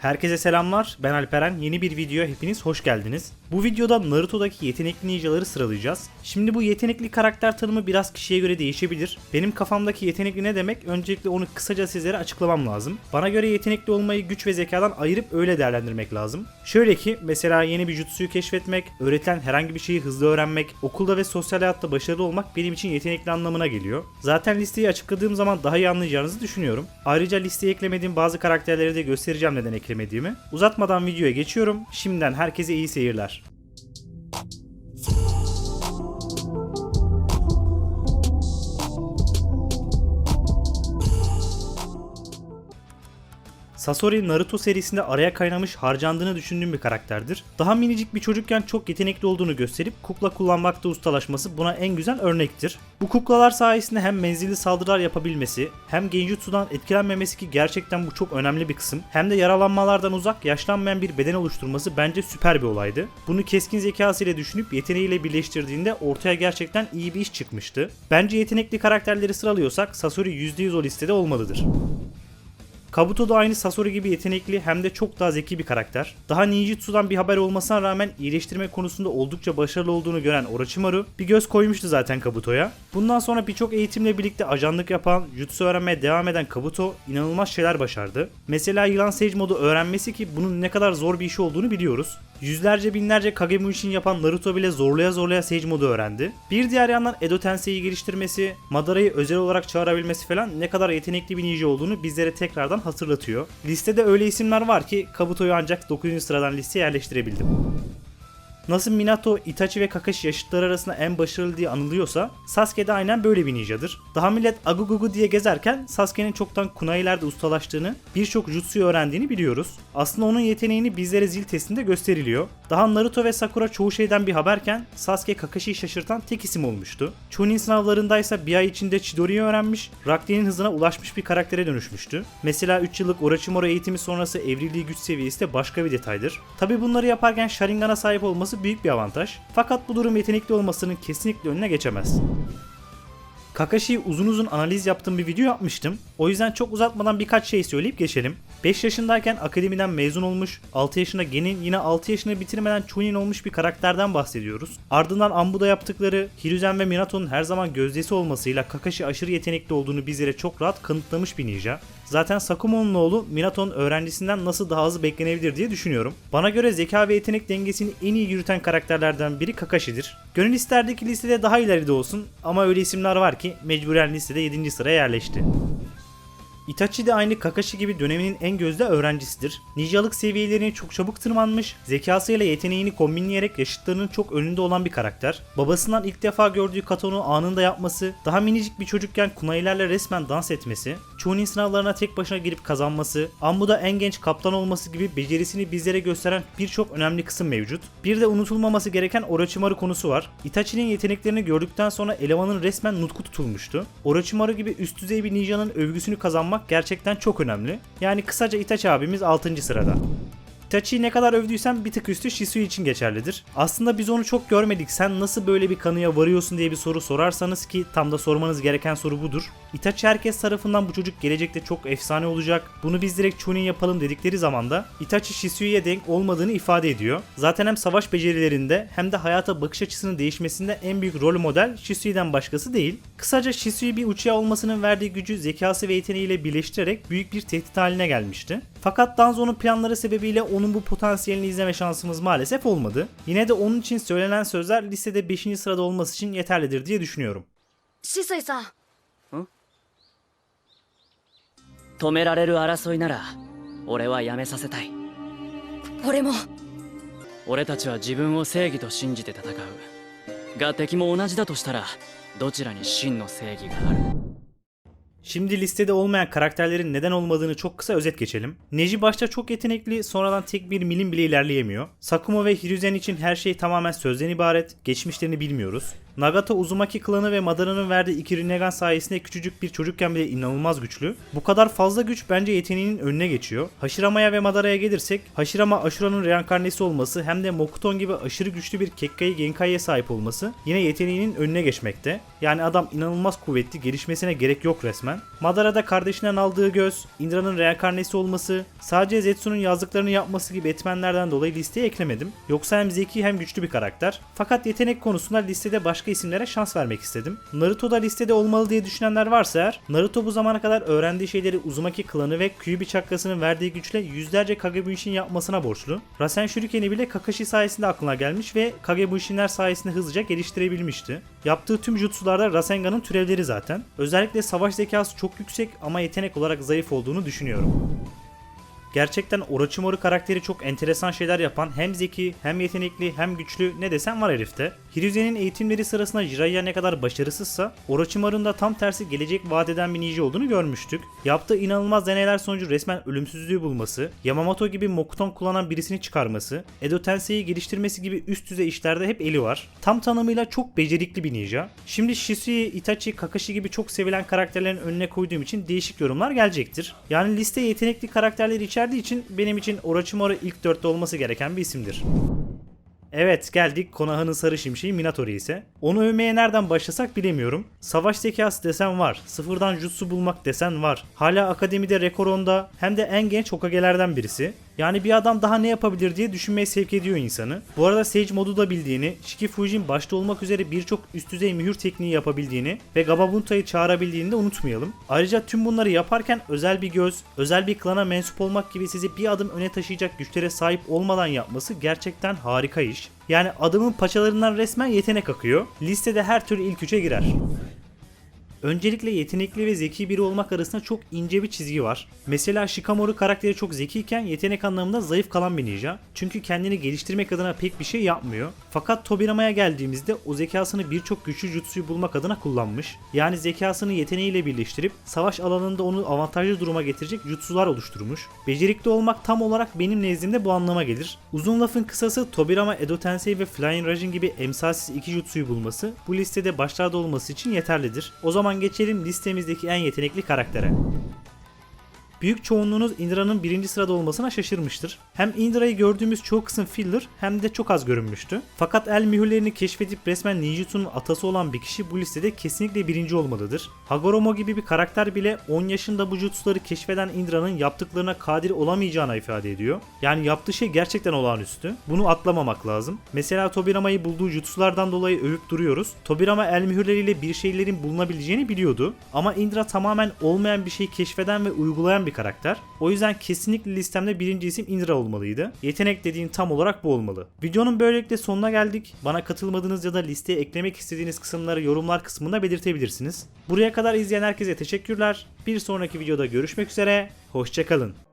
Herkese selamlar. Ben Alperen. Yeni bir videoya hepiniz hoş geldiniz. Bu videoda Naruto'daki yetenekli ninjaları sıralayacağız. Şimdi bu yetenekli karakter tanımı biraz kişiye göre değişebilir. Benim kafamdaki yetenekli ne demek? Öncelikle onu kısaca sizlere açıklamam lazım. Bana göre yetenekli olmayı güç ve zekadan ayırıp öyle değerlendirmek lazım. Şöyle ki mesela yeni bir jutsuyu keşfetmek, öğretilen herhangi bir şeyi hızlı öğrenmek, okulda ve sosyal hayatta başarılı olmak benim için yetenekli anlamına geliyor. Zaten listeyi açıkladığım zaman daha iyi anlayacağınızı düşünüyorum. Ayrıca listeye eklemediğim bazı karakterleri de göstereceğim neden eklemediğimi. Uzatmadan videoya geçiyorum. Şimdiden herkese iyi seyirler. Sasori Naruto serisinde araya kaynamış harcandığını düşündüğüm bir karakterdir. Daha minicik bir çocukken çok yetenekli olduğunu gösterip kukla kullanmakta ustalaşması buna en güzel örnektir. Bu kuklalar sayesinde hem menzilli saldırılar yapabilmesi hem genjutsudan etkilenmemesi ki gerçekten bu çok önemli bir kısım hem de yaralanmalardan uzak yaşlanmayan bir beden oluşturması bence süper bir olaydı. Bunu keskin zekasıyla düşünüp yeteneğiyle birleştirdiğinde ortaya gerçekten iyi bir iş çıkmıştı. Bence yetenekli karakterleri sıralıyorsak Sasori %100 o listede olmalıdır. Kabuto da aynı Sasori gibi yetenekli hem de çok daha zeki bir karakter. Daha ninjutsu'dan bir haber olmasına rağmen iyileştirme konusunda oldukça başarılı olduğunu gören Orochimaru bir göz koymuştu zaten Kabuto'ya. Bundan sonra birçok eğitimle birlikte ajanlık yapan, jutsu öğrenmeye devam eden Kabuto inanılmaz şeyler başardı. Mesela yılan Sage modu öğrenmesi ki bunun ne kadar zor bir iş olduğunu biliyoruz. Yüzlerce binlerce Kagemushin yapan Naruto bile zorlaya zorlaya Sage modu öğrendi. Bir diğer yandan Edo Tensei'yi geliştirmesi, Madara'yı özel olarak çağırabilmesi falan ne kadar yetenekli bir ninja olduğunu bizlere tekrardan hatırlatıyor. Listede öyle isimler var ki Kabuto'yu ancak 9. sıradan listeye yerleştirebildim. Nasıl Minato, Itachi ve Kakashi yaşıtları arasında en başarılı diye anılıyorsa Sasuke de aynen böyle bir ninjadır. Daha millet Agugugu diye gezerken Sasuke'nin çoktan kunai'lerde ustalaştığını, birçok jutsuyu öğrendiğini biliyoruz. Aslında onun yeteneğini bizlere zil testinde gösteriliyor. Daha Naruto ve Sakura çoğu şeyden bir haberken Sasuke Kakashi'yi şaşırtan tek isim olmuştu. Chunin sınavlarındaysa bir ay içinde Chidori'yi öğrenmiş, Rock Lee'nin hızına ulaşmış bir karaktere dönüşmüştü. Mesela 3 yıllık Orochimaru eğitimi sonrası evrildiği güç seviyesi de başka bir detaydır. Tabi bunları yaparken Sharingan'a sahip olması büyük bir avantaj. Fakat bu durum yetenekli olmasının kesinlikle önüne geçemez. Kakashi'yi uzun uzun analiz yaptığım bir video yapmıştım. O yüzden çok uzatmadan birkaç şey söyleyip geçelim. 5 yaşındayken akademiden mezun olmuş, 6 yaşında Genin yine 6 yaşını bitirmeden Chunin olmuş bir karakterden bahsediyoruz. Ardından Ambu'da yaptıkları, Hiruzen ve Minato'nun her zaman gözdesi olmasıyla Kakashi aşırı yetenekli olduğunu bizlere çok rahat kanıtlamış bir ninja. Zaten Sakumo'nun oğlu Minato'nun öğrencisinden nasıl daha hızlı beklenebilir diye düşünüyorum. Bana göre zeka ve yetenek dengesini en iyi yürüten karakterlerden biri Kakashi'dir. Gönül isterdeki listede daha ileride olsun ama öyle isimler var ki mecburen listede 7. sıraya yerleşti. Itachi de aynı Kakashi gibi döneminin en gözde öğrencisidir. Ninjalık seviyelerine çok çabuk tırmanmış, zekasıyla yeteneğini kombinleyerek yaşıtlarının çok önünde olan bir karakter. Babasından ilk defa gördüğü katonu anında yapması, daha minicik bir çocukken kunailerle resmen dans etmesi, Chunin sınavlarına tek başına girip kazanması, Ambu'da en genç kaptan olması gibi becerisini bizlere gösteren birçok önemli kısım mevcut. Bir de unutulmaması gereken Orochimaru konusu var. Itachi'nin yeteneklerini gördükten sonra elemanın resmen nutku tutulmuştu. Orochimaru gibi üst düzey bir ninjanın övgüsünü kazanmak gerçekten çok önemli. Yani kısaca Itachi abimiz 6. sırada. Itachi'yi ne kadar övdüysem bir tık üstü Shisui için geçerlidir. Aslında biz onu çok görmedik. Sen nasıl böyle bir kanıya varıyorsun diye bir soru sorarsanız ki tam da sormanız gereken soru budur. Itachi herkes tarafından bu çocuk gelecekte çok efsane olacak. Bunu biz direkt Chunin yapalım dedikleri zaman da Itachi Shisui'ye denk olmadığını ifade ediyor. Zaten hem savaş becerilerinde hem de hayata bakış açısının değişmesinde en büyük rol model Shisui'den başkası değil. Kısaca Shisui bir uçağı olmasının verdiği gücü zekası ve yeteneğiyle birleştirerek büyük bir tehdit haline gelmişti. Fakat Danzo'nun planları sebebiyle onun bu potansiyelini izleme şansımız maalesef olmadı. Yine de onun için söylenen sözler listede 5. sırada olması için yeterlidir diye düşünüyorum. シスイさん止められる争いなら俺はやめさせたい俺も俺たちは自分を正義と信じて戦うが敵も同じだとしたらどちらに真の正義がある Şimdi listede olmayan karakterlerin neden olmadığını çok kısa özet geçelim. Neji başta çok yetenekli, sonradan tek bir milim bile ilerleyemiyor. Sakuma ve Hiruzen için her şey tamamen sözden ibaret, geçmişlerini bilmiyoruz. Nagata Uzumaki klanı ve Madara'nın verdiği iki Rinnegan sayesinde küçücük bir çocukken bile inanılmaz güçlü. Bu kadar fazla güç bence yeteneğinin önüne geçiyor. Hashirama'ya ve Madara'ya gelirsek, Hashirama Ashura'nın reenkarnesi olması hem de Mokuton gibi aşırı güçlü bir Kekkai Genkai'ye sahip olması yine yeteneğinin önüne geçmekte. Yani adam inanılmaz kuvvetli, gelişmesine gerek yok resmen. Madara'da kardeşinden aldığı göz, Indra'nın reenkarnesi olması, sadece Zetsu'nun yazdıklarını yapması gibi etmenlerden dolayı listeye eklemedim. Yoksa hem zeki hem güçlü bir karakter. Fakat yetenek konusunda listede başka isimlere şans vermek istedim. Naruto da listede olmalı diye düşünenler varsa eğer, Naruto bu zamana kadar öğrendiği şeyleri Uzumaki klanı ve Kyuubi çakrasının verdiği güçle yüzlerce Kagebunshin yapmasına borçlu. Rasen Shuriken'i bile Kakashi sayesinde aklına gelmiş ve Kagebunshinler sayesinde hızlıca geliştirebilmişti. Yaptığı tüm jutsularda Rasengan'ın türevleri zaten. Özellikle savaş zekası çok yüksek ama yetenek olarak zayıf olduğunu düşünüyorum. Gerçekten Orochimaru karakteri çok enteresan şeyler yapan hem zeki hem yetenekli hem güçlü ne desem var herifte. Hiruzen'in eğitimleri sırasında Jiraiya ne kadar başarısızsa Orochimaru'nun da tam tersi gelecek vaat eden bir ninja olduğunu görmüştük. Yaptığı inanılmaz deneyler sonucu resmen ölümsüzlüğü bulması, Yamamoto gibi Mokuton kullanan birisini çıkarması, Edo Tensei'yi geliştirmesi gibi üst düzey işlerde hep eli var. Tam tanımıyla çok becerikli bir ninja. Şimdi Shisui, Itachi, Kakashi gibi çok sevilen karakterlerin önüne koyduğum için değişik yorumlar gelecektir. Yani liste yetenekli karakterleri içerdiği için benim için Orochimaru ilk dörtte olması gereken bir isimdir. Evet geldik Konoha'nın sarı şimşeği Minatori ise. Onu övmeye nereden başlasak bilemiyorum. Savaş zekası desen var. Sıfırdan jutsu bulmak desen var. Hala akademide rekor onda hem de en genç Hokage'lerden birisi. Yani bir adam daha ne yapabilir diye düşünmeye sevk ediyor insanı. Bu arada Sage modu da bildiğini, Shiki Fujin başta olmak üzere birçok üst düzey mühür tekniği yapabildiğini ve Gababunta'yı çağırabildiğini de unutmayalım. Ayrıca tüm bunları yaparken özel bir göz, özel bir klana mensup olmak gibi sizi bir adım öne taşıyacak güçlere sahip olmadan yapması gerçekten harika iş. Yani adamın paçalarından resmen yetenek akıyor. Listede her türlü ilk üçe girer. Öncelikle yetenekli ve zeki biri olmak arasında çok ince bir çizgi var. Mesela Shikamaru karakteri çok zekiyken yetenek anlamında zayıf kalan bir ninja. Çünkü kendini geliştirmek adına pek bir şey yapmıyor. Fakat Tobirama'ya geldiğimizde o zekasını birçok güçlü jutsuyu bulmak adına kullanmış. Yani zekasını yeteneğiyle birleştirip savaş alanında onu avantajlı duruma getirecek jutsular oluşturmuş. Becerikli olmak tam olarak benim nezdimde bu anlama gelir. Uzun lafın kısası Tobirama, Edo Tensei ve Flying Rajin gibi emsalsiz iki jutsuyu bulması bu listede başlarda olması için yeterlidir. O zaman geçelim listemizdeki en yetenekli karaktere. Büyük çoğunluğunuz Indra'nın birinci sırada olmasına şaşırmıştır. Hem Indra'yı gördüğümüz çoğu kısım filler hem de çok az görünmüştü. Fakat el mühürlerini keşfedip resmen ninjutsu'nun atası olan bir kişi bu listede kesinlikle birinci olmalıdır. Hagoromo gibi bir karakter bile 10 yaşında bu jutsuları keşfeden Indra'nın yaptıklarına kadir olamayacağını ifade ediyor. Yani yaptığı şey gerçekten olağanüstü. Bunu atlamamak lazım. Mesela Tobirama'yı bulduğu jutsulardan dolayı övüp duruyoruz. Tobirama el mühürleriyle bir şeylerin bulunabileceğini biliyordu. Ama Indra tamamen olmayan bir şeyi keşfeden ve uygulayan bir karakter. O yüzden kesinlikle listemde birinci isim Indra olmalıydı. Yetenek dediğin tam olarak bu olmalı. Videonun böylelikle sonuna geldik. Bana katılmadığınız ya da listeye eklemek istediğiniz kısımları yorumlar kısmında belirtebilirsiniz. Buraya kadar izleyen herkese teşekkürler. Bir sonraki videoda görüşmek üzere. Hoşçakalın.